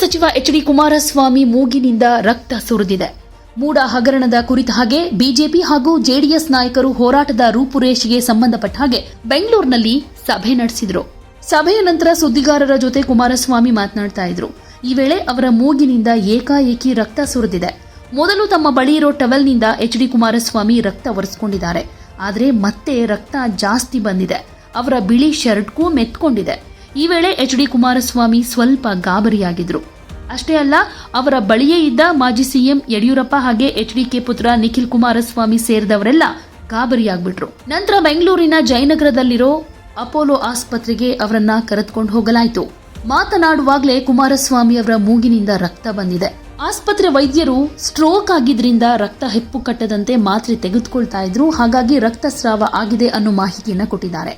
ಸಚಿವ H D Kumaraswamy ಮೂಗಿನಿಂದ ರಕ್ತ ಸುರಿದಿದೆ. ಮೂಡ ಹಗರಣದ ಕುರಿತ ಹಾಗೆ ಬಿಜೆಪಿ ಹಾಗೂ ಜೆಡಿಎಸ್ ನಾಯಕರು ಹೋರಾಟದ ರೂಪುರೇಷೆಗೆ ಸಂಬಂಧಪಟ್ಟ ಹಾಗೆ ಬೆಂಗಳೂರಿನಲ್ಲಿ ಸಭೆ ನಡೆಸಿದ್ರು. ಸಭೆಯ ನಂತರ ಸುದ್ದಿಗಾರರ ಜೊತೆ ಕುಮಾರಸ್ವಾಮಿ ಮಾತನಾಡ್ತಾ ಇದ್ರು. ಈ ವೇಳೆ ಅವರ ಮೂಗಿನಿಂದ ಏಕಾಏಕಿ ರಕ್ತ ಸುರಿದಿದೆ. ಮೊದಲು ತಮ್ಮ ಬಳಿ ಇರೋ ಟವೆಲ್ನಿಂದ ಎಚ್ ಡಿ ಕುಮಾರಸ್ವಾಮಿ ರಕ್ತ ಒರೆಸ್ಕೊಂಡಿದ್ದಾರೆ. ಆದರೆ ಮತ್ತೆ ರಕ್ತ ಜಾಸ್ತಿ ಬಂದಿದೆ. ಅವರ ಬಿಳಿ ಶರ್ಟ್ಗೂ ಮೆತ್ಕೊಂಡಿದೆ. ಈ ವೇಳೆ ಎಚ್ ಡಿ ಕುಮಾರಸ್ವಾಮಿ ಸ್ವಲ್ಪ ಗಾಬರಿಯಾಗಿದ್ರು. ಅಷ್ಟೇ ಅಲ್ಲ, ಅವರ ಬಳಿಯೇ ಇದ್ದ ಮಾಜಿ ಸಿಎಂ ಯಡಿಯೂರಪ್ಪ ಹಾಗೆ ಎಚ್ ಡಿ ಕೆ ಪುತ್ರ ನಿಖಿಲ್ ಕುಮಾರಸ್ವಾಮಿ ಸೇರಿದವರೆಲ್ಲ ಗಾಬರಿಯಾಗ್ಬಿಟ್ರು. ನಂತರ ಬೆಂಗಳೂರಿನ ಜಯನಗರದಲ್ಲಿರೋ ಅಪೋಲೋ ಆಸ್ಪತ್ರೆಗೆ ಅವರನ್ನ ಕರೆದುಕೊಂಡು ಹೋಗಲಾಯಿತು. ಮಾತನಾಡುವಾಗಲೇ ಕುಮಾರಸ್ವಾಮಿ ಅವರ ಮೂಗಿನಿಂದ ರಕ್ತ ಬಂದಿದೆ. ಆಸ್ಪತ್ರೆ ವೈದ್ಯರು ಸ್ಟ್ರೋಕ್ ಆಗಿದ್ರಿಂದ ರಕ್ತ ಹೆಪ್ಪು ಕಟ್ಟದಂತೆ ಮಾತ್ರೆ ತೆಗೆದುಕೊಳ್ತಾ ಇದ್ರು, ಹಾಗಾಗಿ ರಕ್ತಸ್ರಾವ ಆಗಿದೆ ಅನ್ನೋ ಮಾಹಿತಿಯನ್ನು ಕೊಟ್ಟಿದ್ದಾರೆ.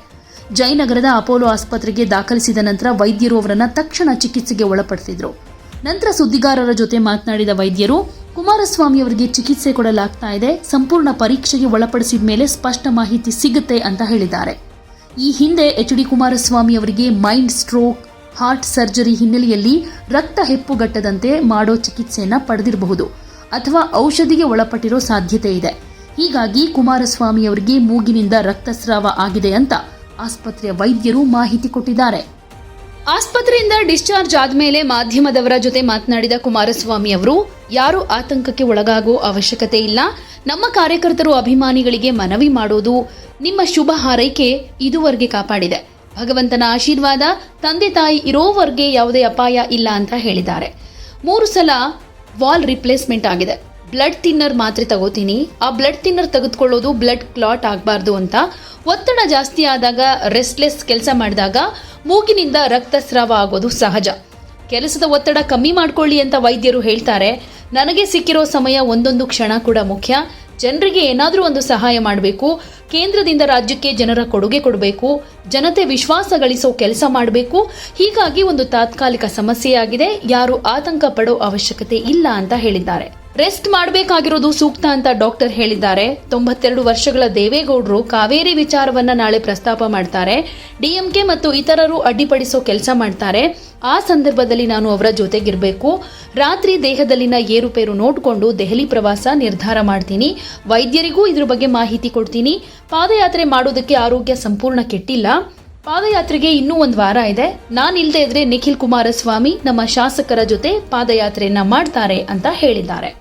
ಜಯನಗರದ ಅಪೋಲೋ ಆಸ್ಪತ್ರೆಗೆ ದಾಖಲಿಸಿದ ನಂತರ ವೈದ್ಯರು ಅವರನ್ನು ತಕ್ಷಣ ಚಿಕಿತ್ಸೆಗೆ ಒಳಪಡಿಸಿದರು. ನಂತರ ಸುದ್ದಿಗಾರರ ಜೊತೆ ಮಾತನಾಡಿದ ವೈದ್ಯರು, ಕುಮಾರಸ್ವಾಮಿ ಅವರಿಗೆ ಚಿಕಿತ್ಸೆ ಕೊಡಲಾಗ್ತಾ ಇದೆ, ಸಂಪೂರ್ಣ ಪರೀಕ್ಷೆಗೆ ಒಳಪಡಿಸಿದ ಮೇಲೆ ಸ್ಪಷ್ಟ ಮಾಹಿತಿ ಸಿಗುತ್ತೆ ಅಂತ ಹೇಳಿದ್ದಾರೆ. ಈ ಹಿಂದೆ ಎಚ್ ಡಿ ಕುಮಾರಸ್ವಾಮಿ ಅವರಿಗೆ ಮೈಂಡ್ ಸ್ಟ್ರೋಕ್, ಹಾರ್ಟ್ ಸರ್ಜರಿ ಹಿನ್ನೆಲೆಯಲ್ಲಿ ರಕ್ತ ಹೆಪ್ಪುಗಟ್ಟದಂತೆ ಮಾಡೋ ಚಿಕಿತ್ಸೆಯನ್ನು ಪಡೆದಿರಬಹುದು ಅಥವಾ ಔಷಧಿಗೆ ಒಳಪಟ್ಟಿರೋ ಸಾಧ್ಯತೆ ಇದೆ. ಹೀಗಾಗಿ ಕುಮಾರಸ್ವಾಮಿ ಅವರಿಗೆ ಮೂಗಿನಿಂದ ರಕ್ತಸ್ರಾವ ಆಗಿದೆ ಅಂತ ಆಸ್ಪತ್ರೆಯ ವೈದ್ಯರು ಮಾಹಿತಿ ಕೊಟ್ಟಿದ್ದಾರೆ. ಆಸ್ಪತ್ರೆಯಿಂದ ಡಿಸ್ಚಾರ್ಜ್ ಆದ್ಮೇಲೆ ಮಾಧ್ಯಮದವರ ಜೊತೆ ಮಾತನಾಡಿದ ಕುಮಾರಸ್ವಾಮಿ ಅವರು, ಯಾರು ಆತಂಕಕ್ಕೆ ಒಳಗಾಗೋ ಅವಶ್ಯಕತೆ ಇಲ್ಲ. ನಮ್ಮ ಕಾರ್ಯಕರ್ತರು ಅಭಿಮಾನಿಗಳಿಗೆ ಮನವಿ ಮಾಡೋದು ನಿಮ್ಮ ಶುಭ ಹಾರೈಕೆ ಇದುವರೆಗೆ ಕಾಪಾಡಿದೆ. ಭಗವಂತನ ಆಶೀರ್ವಾದ, ತಂದೆ ತಾಯಿ ಇರೋವರೆಗೆ ಯಾವುದೇ ಅಪಾಯ ಇಲ್ಲ ಅಂತ ಹೇಳಿದ್ದಾರೆ. ಮೂರು ಸಲ ವಾಲ್ ರಿಪ್ಲೇಸ್ಮೆಂಟ್ ಆಗಿದೆ. ಬ್ಲಡ್ ಥಿನ್ನರ್ ಮಾತ್ರೆ ತಗೋತೀನಿ. ಆ ಬ್ಲಡ್ ಥಿನ್ನರ್ ತೆಗೆದುಕೊಳ್ಳೋದು ಬ್ಲಡ್ ಕ್ಲಾಟ್ ಆಗಬಾರ್ದು ಅಂತ ಒತ್ತಡ ಜಾಸ್ತಿ ಆದಾಗ ರೆಸ್ಟ್ಲೆಸ್ ಕೆಲಸ ಮಾಡಿದಾಗ ಮೂಗಿನಿಂದ ರಕ್ತಸ್ರಾವ ಆಗೋದು ಸಹಜ. ಕೆಲಸದ ಒತ್ತಡ ಕಮ್ಮಿ ಮಾಡ್ಕೊಳ್ಳಿ ಅಂತ ವೈದ್ಯರು ಹೇಳ್ತಾರೆ. ನನಗೆ ಸಿಕ್ಕಿರೋ ಸಮಯ ಒಂದೊಂದು ಕ್ಷಣ ಕೂಡ ಮುಖ್ಯ. ಜನರಿಗೆ ಏನಾದರೂ ಒಂದು ಸಹಾಯ ಮಾಡಬೇಕು. ಕೇಂದ್ರದಿಂದ ರಾಜ್ಯಕ್ಕೆ ಜನರ ಕೊಡುಗೆ ಕೊಡಬೇಕು. ಜನತೆ ವಿಶ್ವಾಸ ಗಳಿಸೋ ಕೆಲಸ ಮಾಡಬೇಕು. ಹೀಗಾಗಿ ಒಂದು ತಾತ್ಕಾಲಿಕ ಸಮಸ್ಯೆಯಾಗಿದೆ. ಯಾರು ಆತಂಕ ಪಡೋ ಅವಶ್ಯಕತೆ ಇಲ್ಲ ಅಂತ ಹೇಳಿದ್ದಾರೆ. ರೆಸ್ಟ್ ಮಾಡಬೇಕಾಗಿರೋದು ಸೂಕ್ತ ಅಂತ ಡಾಕ್ಟರ್ ಹೇಳಿದ್ದಾರೆ. ತೊಂಬತ್ತೆರಡು ವರ್ಷಗಳ ದೇವೇಗೌಡರು ಕಾವೇರಿ ವಿಚಾರವನ್ನ ನಾಳೆ ಪ್ರಸ್ತಾಪ ಮಾಡ್ತಾರೆ. ಡಿಎಂಕೆ ಮತ್ತು ಇತರರು ಅಡ್ಡಿಪಡಿಸೋ ಕೆಲಸ ಮಾಡ್ತಾರೆ. ಆ ಸಂದರ್ಭದಲ್ಲಿ ನಾನು ಅವರ ಜೊತೆಗಿರಬೇಕು. ರಾತ್ರಿ ದೇಹದಲ್ಲಿನ ಏರುಪೇರು ನೋಡಿಕೊಂಡು ದೆಹಲಿ ಪ್ರವಾಸ ನಿರ್ಧಾರ ಮಾಡ್ತೀನಿ. ವೈದ್ಯರಿಗೂ ಇದ್ರ ಬಗ್ಗೆ ಮಾಹಿತಿ ಕೊಡ್ತೀನಿ. ಪಾದಯಾತ್ರೆ ಮಾಡೋದಕ್ಕೆ ಆರೋಗ್ಯ ಸಂಪೂರ್ಣ ಕೆಟ್ಟಿಲ್ಲ. ಪಾದಯಾತ್ರೆಗೆ ಇನ್ನೂ ಒಂದು ವಾರ ಇದೆ. ನಾನಿಲ್ಲದೆ ಇದ್ರೆ ನಿಖಿಲ್ ಕುಮಾರಸ್ವಾಮಿ ನಮ್ಮ ಶಾಸಕರ ಜೊತೆ ಪಾದಯಾತ್ರೆಯನ್ನ ಮಾಡ್ತಾರೆ ಅಂತ ಹೇಳಿದ್ದಾರೆ.